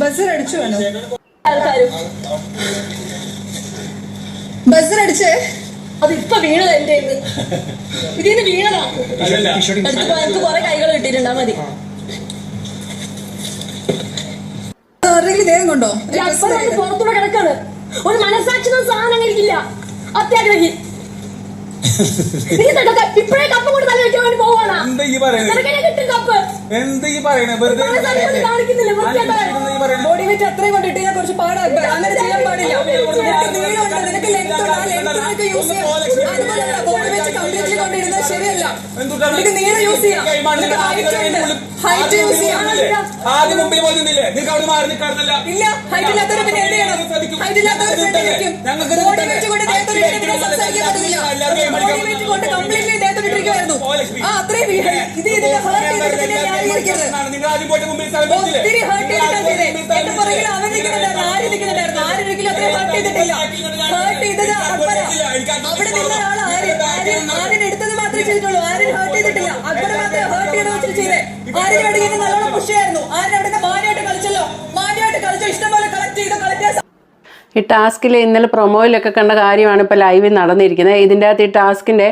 Buzzer അടിച്ചു വേണോ. Buzzer അടിച്ചേ? അത് ഇപ്പൊ വീണത് എന്റെ ഇതിന്ന് വീണതാ. എടുത്ത് എനിക്ക് കുറെ കൈകൾ കിട്ടിയിട്ടുണ്ടാ മതി. ദേഹം കൊണ്ടോ? പുറത്തൂടെ കിടക്കാണ്. ഒരു മനസാക്ഷി എന്ന സാധനം എനിക്കില്ല. അത്യാഗ്രഹി. എന്താ ഈ കപ്പ്. എന്താ ഈ പറയണേ? വെറുതെ പറയണേ. ബോഡി വെയിറ്റ് അത്രയും കൊണ്ടിട്ട് ഞാൻ കുറച്ച് പാടാ. അങ്ങനെ ചെയ്യാൻ പാടില്ല. നീളമുണ്ട് നിനക്ക് ലെങ്ത് ഉണ്ട്. ആ ലെങ്ത് നിനക്ക് യൂസ് ചെയ്യാം. അതുപോലെ ബോഡി വെച്ച് കംപ്ലീറ്റ്ലി കൊണ്ടിരുന്നത് ശരിയല്ല. നീളം യൂസ് ചെയ്യാം. ആദ്യം മുമ്പിൽ പോയി നിന്നില്ലേ? നിനക്ക് അവിടെ മാറി നിൽക്കാറുന്നല്ല ഇല്ല. ഹൈറ്റ് ഇല്ലാത്തവരെ പിന്നെ എന്ത് ചെയ്യണം ഹൈറ്റ് ഇല്ലാത്തവരെ പിന്നെ ഇരിക്കും ബോഡി വെച്ച് കൊണ്ട് ദേഹത്തോട് ഇട്ടിട്ട് സംസാരിക്കാൻ പറ്റില്ല ബോഡി വെച്ച് കൊണ്ട് കംപ്ലീറ്റ്ലി ദേഹത്തോട് ഇട്ടിരിക്കുമായിരുന്നു ആ അത്രയും ഇത് ഇതിന്റെ ഹേർട്ട് ചെയ്തിട്ട് ന്യായീകരിക്കരുത്? ഒത്തിരി ഹേർട്ട് ചെയ്തിട്ടാ ചെയ്തേ എന്റെ പുറകിൽ അവൻ നിൽക്കുന്നുണ്ടായിരുന്നു ആര് നിൽക്കുന്നുണ്ടായിരുന്നു ആര് അത്രയും ഹേർട്ട് ചെയ്തിട്ടില്ല. ഹേർട്ട് ചെയ്തത് അക്ബര. അവിടെ നിന്ന ഒരാൾ ആര്യൻ ആര്യൻ ആര്യൻ എടുത്തത് മാത്രമേ ചെയ്തിട്ടുള്ളൂ. ആരും ഹേർട്ട് ചെയ്തിട്ടില്ല. അക്ബർ മാത്രമേ ഹേർട്ട് ചെയ്ത് വെച്ചിട്ട് ചെയ്തേ ഇങ്ങനെ നല്ലോണം പുഷയായിരുന്നു ആയിരുന്നു അവിടെ ഈ ടാസ്കിൽ ഇന്നലെ പ്രൊമോയിലൊക്കെ കണ്ട കാര്യമാണ് ഇപ്പോൾ ലൈവിൽ നടന്നിരിക്കുന്നത്. ഇതിന്റെ അകത്ത് ഈ ടാസ്കിന്റെ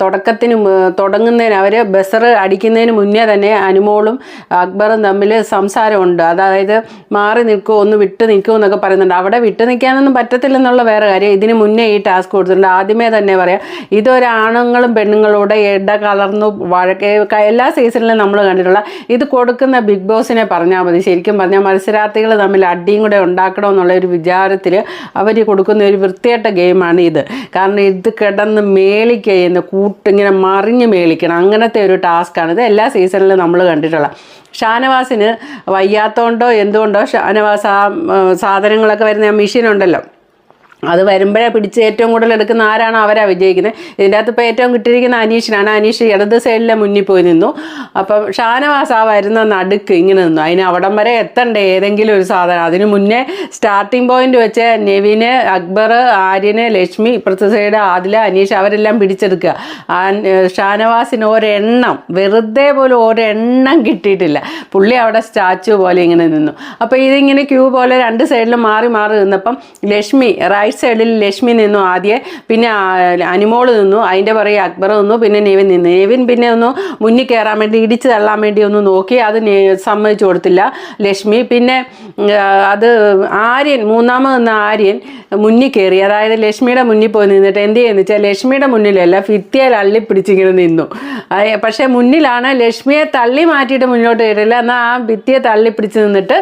തുടക്കത്തിന് തുടങ്ങുന്നതിന് അവർ ബസർ അടിക്കുന്നതിന് മുന്നേ തന്നെ അനുമോളും അക്ബറും തമ്മിൽ സംസാരമുണ്ട്. അതായത് മാറി നിൽക്കുമോ ഒന്ന് വിട്ടു നിൽക്കുമോ എന്നൊക്കെ പറയുന്നുണ്ട്. അവിടെ വിട്ട് നിൽക്കാനൊന്നും പറ്റത്തില്ലെന്നുള്ള വേറെ കാര്യം. ഇതിന് മുന്നേ ഈ ടാസ്ക് കൊടുത്തിട്ടുണ്ട്. ആദ്യമേ തന്നെ പറയാം ഇതൊരാണുങ്ങളും പെണ്ണുങ്ങളോട് ഇട കലർന്നു വഴക്ക് എല്ലാ സീസണിലും നമ്മൾ കണ്ടിട്ടുള്ള ഇത് കൊടുക്കുന്ന ബിഗ് ബോസിനെ പറഞ്ഞാൽ മതി. ശരിക്കും പറഞ്ഞാൽ മത്സരാർത്ഥികൾ തമ്മിൽ അടിയും കൂടെ ഉണ്ടാക്കണമെന്നുള്ള ഒരു വിചാരത്തിൽ അവർ കൊടുക്കുന്ന ഒരു വൃത്തിയായിട്ട ഗെയിമാണ് ഇത് കാരണം ഇത് കിടന്ന് മേളിക്കുന്ന കൂട്ടിങ്ങനെ മറിഞ്ഞ് മേളിക്കണം. അങ്ങനത്തെ ഒരു ടാസ്ക്കാണ്. ഇത് എല്ലാ സീസണിലും നമ്മൾ കണ്ടിട്ടുള്ള. ഷാനവാസിന് വയ്യാത്തോണ്ടോ എന്തുകൊണ്ടോ ഷാനവാസ് ആ സാധനങ്ങളൊക്കെ വരുന്ന ആ മെഷീൻ ഉണ്ടല്ലോ. അത് വരുമ്പോഴേ പിടിച്ച് ഏറ്റവും കൂടുതൽ എടുക്കുന്ന ആരാണ് അവരാ വിജയിക്കുന്നത്. ഇതിന്റെ അകത്ത് ഇപ്പോൾ ഏറ്റവും കിട്ടിയിരിക്കുന്ന അനീഷിനാണ്. അനീഷ് ഇടത് സൈഡിലെ മുന്നിൽ പോയി നിന്നു. അപ്പം ഷാനവാസ് ആ വരുന്ന നടുക്ക് ഇങ്ങനെ നിന്നു. അതിന് അവിടം വരെ എത്തണ്ടേ? ഏതെങ്കിലും ഒരു സാധനം. അതിന് മുന്നേ സ്റ്റാർട്ടിംഗ് പോയിന്റ് വെച്ച് നെവിന് അക്ബർ ആര്യന് ലക്ഷ്മി ഇപ്പുറത്തെ സൈഡ് ആദില അനീഷ് അവരെല്ലാം പിടിച്ചെടുക്കുക. ഷാനവാസിന് ഒരെണ്ണം വെറുതെ പോലും ഒരെണ്ണം കിട്ടിയിട്ടില്ല. പുള്ളി അവിടെ സ്റ്റാച്ചു പോലെ ഇങ്ങനെ നിന്നു. അപ്പോൾ ഇതിങ്ങനെ ക്യൂ പോലെ രണ്ട് സൈഡിലും മാറി മാറി നിന്നപ്പം ലക്ഷ്മി റൈറ്റ് സൈഡിൽ ലക്ഷ്മി നിന്നു ആദ്യം പിന്നെ അനുമോൾ നിന്നു അതിന്റെ പുറകെ അക്ബർ നിന്നു പിന്നെ നെവിൻ നിന്നു. നെവിൻ പിന്നെ ഒന്ന് മുന്നിൽ കയറാൻ വേണ്ടി ഇടിച്ച് തള്ളാൻ വേണ്ടി ഒന്ന് നോക്കി അത് സമ്മതിച്ചു കൊടുത്തില്ല ലക്ഷ്മി. പിന്നെ അത് ആര്യൻ മൂന്നാമത് നിന്ന ആര്യൻ മുന്നിൽ കയറി. അതായത് ലക്ഷ്മിയുടെ മുന്നിൽ പോയി നിന്നിട്ട് എന്ത് ചെയ്യുന്നു വെച്ചാൽ ലക്ഷ്മിയുടെ മുന്നിലല്ല ഫിത്തിയൽ അള്ളി പിടിച്ചിങ്ങനെ നിന്നു. പക്ഷേ മുന്നിലാണ് ലക്ഷ്മിയെ തള്ളി മാറ്റിയിട്ട് മുന്നോട്ട് കയറില്ല. എന്നാൽ ആ ഭിത്തിയെ തള്ളിപ്പിടിച്ച് നിന്നിട്ട്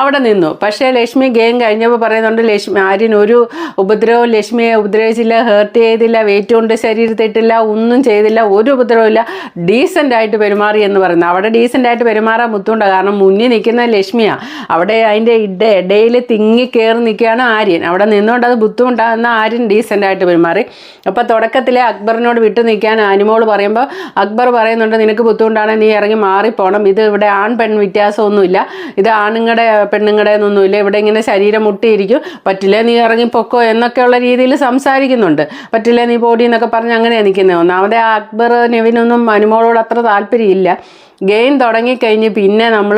അവിടെ നിന്നു. പക്ഷേ ലക്ഷ്മി ഗെയിം കഴിഞ്ഞപ്പോൾ പറയുന്നുണ്ട് ലക്ഷ്മി ആര്യൻ ഒരു ഉപദ്രവവും ലക്ഷ്മിയെ ഉപദ്രവിച്ചില്ല ഹേർട്ട് ചെയ്തില്ല വെയിറ്റ് കൊണ്ട് ശരീരത്തിട്ടില്ല ഒന്നും ചെയ്തില്ല ഒരു ഉപദ്രവമില്ല ഡീസന്റ് ആയിട്ട് പെരുമാറി എന്ന് പറയുന്നത്. അവിടെ ഡീസന്റ് ആയിട്ട് പെരുമാറാൻ മുത്തുണ്ട കാരണം മുന്നിൽ നിൽക്കുന്ന ലക്ഷ്മിയാണ് അവിടെ അതിന്റെ ഇട ഇടയിൽ തിങ്ങി കയറി നിൽക്കുകയാണ് ആര്യൻ. അവിടെ നിന്നുകൊണ്ട് അത് ബുദ്ധിമുട്ടാകുന്ന ആര്യൻ ഡീസന്റ് ആയിട്ട് പെരുമാറി. അപ്പോൾ തുടക്കത്തിലെ അക്ബറിനോട് വിട്ടു നിൽക്കാൻ ആനിമോൾ പറയുമ്പോൾ അക്ബർ പറയുന്നുണ്ട് നിനക്ക് ബുദ്ധിമുട്ടാണെങ്കിൽ നീ ഇറങ്ങി മാറിപ്പോണം. ഇത് ഇവിടെ ആൺ പെൺ വ്യത്യാസമൊന്നുമില്ല. ഇത് ആണുങ്ങളുടെ പെണ്ണുങ്ങളുടെ ഒന്നുമില്ല ഇവിടെ ഇങ്ങനെ ശരീരം മുട്ടിയിരിക്കും. പറ്റില്ല? നീ ഇറങ്ങി പൊക്കോ എന്നൊക്കെയുള്ള രീതിയിൽ സംസാരിക്കുന്നുണ്ട്. പറ്റില്ല നീ പോടി എന്നൊക്കെ പറഞ്ഞ് അങ്ങനെയാണ് നിൽക്കുന്നത് ഒന്നാമത് അക്ബർ നെവിനൊന്നും അനുമോളോട് അത്ര താല്പര്യമില്ല. ഗെയിം തുടങ്ങിക്കഴിഞ്ഞ് പിന്നെ നമ്മൾ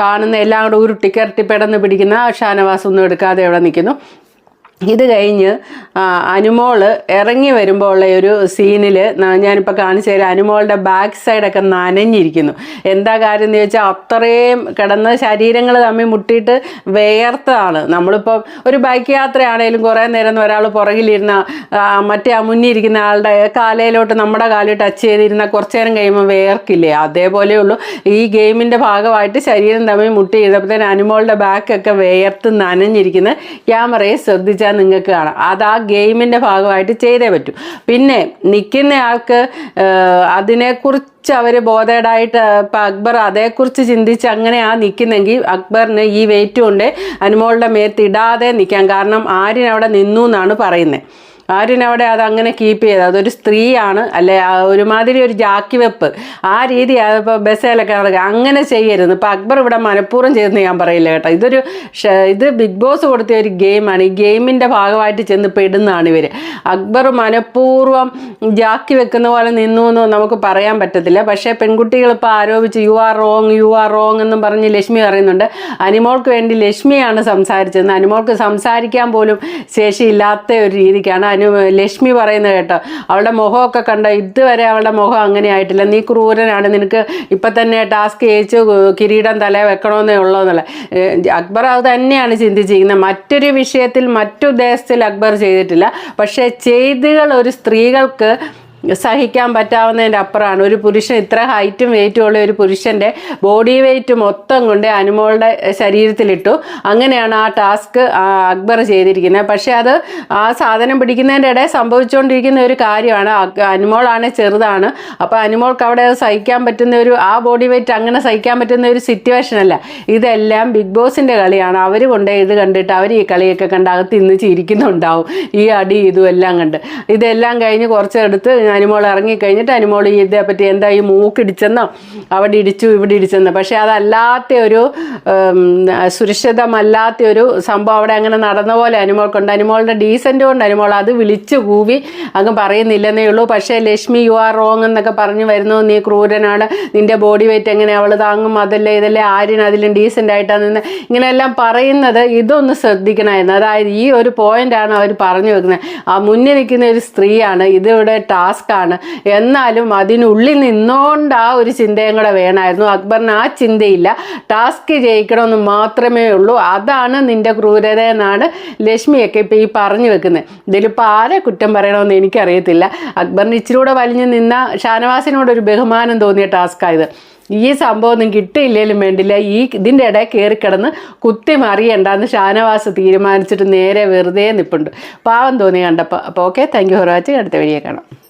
കാണുന്ന എല്ലാം കൂടെ ഉരുട്ടിക്കരട്ടി പെടന്ന് പിടിക്കുന്ന ഷാനവാസ് ഒന്നും എടുക്കാതെ അവിടെ നിൽക്കുന്നു ഇത് കഴിഞ്ഞ് അനുമോൾ ഇറങ്ങി വരുമ്പോൾ ഉള്ള ഒരു സീനിൽ ഞാനിപ്പോൾ കാണിച്ചു തരാം. അനുമോളുടെ ബാക്ക് സൈഡൊക്കെ നനഞ്ഞിരിക്കുന്നു. എന്താ കാര്യം എന്ന് ചോദിച്ചാൽ അത്രയും കിടന്ന ശരീരങ്ങൾ തമ്മിൽ മുട്ടിയിട്ട് വേർത്തതാണ് നമ്മളിപ്പോൾ ഒരു ബൈക്ക് യാത്രയാണേലും കുറേ നേരം ഒരാൾ പുറകിലിരുന്ന മറ്റേ ആ മുന്നിൽ ഇരിക്കുന്ന ആളുടെ കാലയിലോട്ട് നമ്മുടെ കാലിൽ ടച്ച് ചെയ്തിരുന്ന കുറച്ച് നേരം കഴിയുമ്പോൾ വേർക്കില്ലേ? അതേപോലെയുള്ളൂ ഈ ഗെയിമിന്റെ ഭാഗമായിട്ട് ശരീരം തമ്മിൽ മുട്ടി ചെയ്തപ്പോഴത്തേന് അനുമോളുടെ ബാക്കൊക്കെ വേർത്ത് നനഞ്ഞിരിക്കുന്നത് ക്യാമറയെ ശ്രദ്ധിച്ചാൽ നിങ്ങൾക്ക് കാണാം. അത് ആ ഗെയിമിന്റെ ഭാഗമായിട്ട് ചെയ്തേ പറ്റൂ. പിന്നെ നിൽക്കുന്ന ആൾക്ക് ഏഹ്, അതിനെക്കുറിച്ച് അവർ ബോധേഡായിട്ട് ഇപ്പം അക്ബർ അതേക്കുറിച്ച് ചിന്തിച്ച് അങ്ങനെയാ നിൽക്കുന്നെങ്കിൽ അക്ബറിന് ഈ വെയിറ്റ് കൊണ്ട് അനുമോളുടെ മേത്ത് ഇടാതെ നിൽക്കാം. കാരണം ആര്യൻ അവിടെ നിന്നു എന്നാണ് പറയുന്നത്. ആര്യൻ അവിടെ അത് അങ്ങനെ കീപ്പ് ചെയ്ത് അതൊരു സ്ത്രീയാണ്. അല്ലെ ഒരുമാതിരി ഒരു ജാക്കി വെപ്പ്. ആ രീതി ഇപ്പോൾ ബസ്സേലൊക്കെ നടക്കുക അങ്ങനെ ചെയ്യരുത്. ഇപ്പം അക്ബർ ഇവിടെ മനഃപൂർവം ചെയ്തെന്ന് ഞാൻ പറയില്ല കേട്ടോ. ഇതൊരു ഇത് ബിഗ് ബോസ് കൊടുത്ത ഒരു ഗെയിമാണ്. ഈ ഗെയിമിന്റെ ഭാഗമായിട്ട് ചെന്ന് പെടുന്നതാണ് ഇവർ അക്ബർ മനഃപൂർവം ജാക്കി വെക്കുന്ന പോലെ നിന്നു എന്ന് നമുക്ക് പറയാൻ പറ്റത്തില്ല. പക്ഷേ പെൺകുട്ടികൾ ഇപ്പോൾ ആരോപിച്ച് you are wrong you are wrong എന്നും പറഞ്ഞ് ലക്ഷ്മി പറയുന്നുണ്ട്. അനിമോൾക്ക് വേണ്ടി ലക്ഷ്മിയാണ് സംസാരിച്ചത് അനിമോൾക്ക് സംസാരിക്കാൻ പോലും ശേഷിയില്ലാത്ത ഒരു രീതിക്കാണ് അനു ലക്ഷ്മി പറയുന്നത് കേട്ടോ. അവളുടെ മുഖമൊക്കെ കണ്ട? ഇതുവരെ അവളുടെ മുഖം അങ്ങനെ ആയിട്ടില്ല. നീ ക്രൂരനാണ്. നിനക്ക് ഇപ്പം തന്നെ ടാസ്ക് ജയിച്ച് കിരീടം തല വെക്കണമെന്നേ ഉള്ളതെന്നല്ല ഏഹ് അക്ബർ അത് തന്നെയാണ് ചിന്തിച്ചിരിക്കുന്നത്. മറ്റൊരു വിഷയത്തിൽ മറ്റു മറ്റുദ്ദേശത്തിൽ അക്ബർ ചെയ്തിട്ടില്ല. പക്ഷേ ചെയ്തുകൾ ഒരു സ്ത്രീകൾക്ക് സഹിക്കാൻ പറ്റാവുന്നതിന്റെ അപ്പുറമാണ്. ഒരു പുരുഷൻ ഇത്ര ഹൈറ്റും വെയിറ്റും ഉള്ള ഒരു പുരുഷന്റെ ബോഡി വെയിറ്റ് മൊത്തം കൊണ്ട് അനുമോളുടെ ശരീരത്തിലിട്ടു. അങ്ങനെയാണ് ആ ടാസ്ക് അക്ബർ ചെയ്തിരിക്കുന്നത്. പക്ഷേ അത് ആ സാധനം പിടിക്കുന്നതിന്റെ ഇടയിൽ സംഭവിച്ചുകൊണ്ടിരിക്കുന്ന ഒരു കാര്യമാണ്. അനുമോളാണ് ചെറുതാണ്. അപ്പോൾ അനുമോൾക്ക് അവിടെ സഹിക്കാൻ പറ്റുന്ന ഒരു ആ ബോഡി വെയിറ്റ് അങ്ങനെ സഹിക്കാൻ പറ്റുന്ന ഒരു സിറ്റുവേഷൻ അല്ല. ഇതെല്ലാം ബിഗ് ബോസിന്റെ കളിയാണ്. അവർ കൊണ്ട് ഇത് കണ്ടിട്ട് അവർ ഈ കളിയൊക്കെ കണ്ട് അകത്ത് ഇന്ന് ചിരിക്കുന്നുണ്ടാവും. ഈ അടി ഇതും എല്ലാം കണ്ട്. ഇതെല്ലാം കഴിഞ്ഞ് കുറച്ചെടുത്ത് അനിമോൾ ഇറങ്ങിക്കഴിഞ്ഞിട്ട് അനിമോൾ ഈ ഇതേപ്പറ്റി എന്താ ഈ മൂക്കിടിച്ചെന്നോ? അവിടെ ഇടിച്ചു ഇവിടെ ഇടിച്ചെന്നോ? പക്ഷേ അതല്ലാത്ത ഒരു സുരക്ഷിതമല്ലാത്ത ഒരു സംഭവം അവിടെ അങ്ങനെ നടന്ന പോലെ അനിമോൾക്കുണ്ട്. അനിമോളുടെ ഡീസന്റ് കൊണ്ട് അനിമോൾ അത് വിളിച്ചു കൂവി അങ്ങ് പറയുന്നില്ലെന്നേ ഉള്ളൂ. പക്ഷേ ലക്ഷ്മി യു ആർ റോങ് എന്നൊക്കെ പറഞ്ഞു വരുന്നു. നീ ക്രൂരനാണ്. നിന്റെ ബോഡി വെയിറ്റ് എങ്ങനെ? അവൾ താങ്ങും അതല്ലേ ഇതല്ലേ? ആര്യൻ അതിലും ഡീസന്റ് ആയിട്ടാണ് നിന്ന് ഇങ്ങനെയെല്ലാം പറയുന്നത്. ഇതൊന്ന് ശ്രദ്ധിക്കണമായിരുന്നു. അതായത് ഈ ഒരു പോയിന്റാണ് അവർ പറഞ്ഞു വെക്കുന്നത്. ആ മുന്നിൽ നിൽക്കുന്ന ഒരു സ്ത്രീയാണ്. ഇതിവിടെ ടാസ്ക് ആണ്. എന്നാലും അതിനുള്ളിൽ നിന്നുകൊണ്ട് ആ ഒരു ചിന്തയും കൂടെ വേണമായിരുന്നു. അക്ബറിന് ആ ചിന്തയില്ല. ടാസ്ക് ജയിക്കണമെന്ന് മാത്രമേ ഉള്ളൂ. അതാണ് നിന്റെ ക്രൂരത എന്നാണ് ലക്ഷ്മിയൊക്കെ ഇപ്പം ഈ പറഞ്ഞു വെക്കുന്നത് ഇതിലിപ്പോൾ ആരെ കുറ്റം പറയണമെന്ന് എനിക്കറിയത്തില്ല. അക്ബറിന് ഇച്ചിരൂടെ വലിഞ്ഞു നിന്ന ഷാനവാസിനോട് ഒരു ബഹുമാനം തോന്നിയ ടാസ്ക്കായത് ഈ സംഭവം ഒന്നും കിട്ടിയില്ലേലും വേണ്ടില്ല. ഈ ഇതിന്റെ ഇടയിൽ കയറി കിടന്ന് കുത്തി മറിയണ്ടെന്ന് ഷാനവാസ് തീരുമാനിച്ചിട്ട് നേരെ വെറുതെ നിൽപ്പുണ്ട് പാവം തോന്നി കണ്ടപ്പോൾ അപ്പോൾ okay thank you for watching അടുത്ത വഴിയെ കാണാം.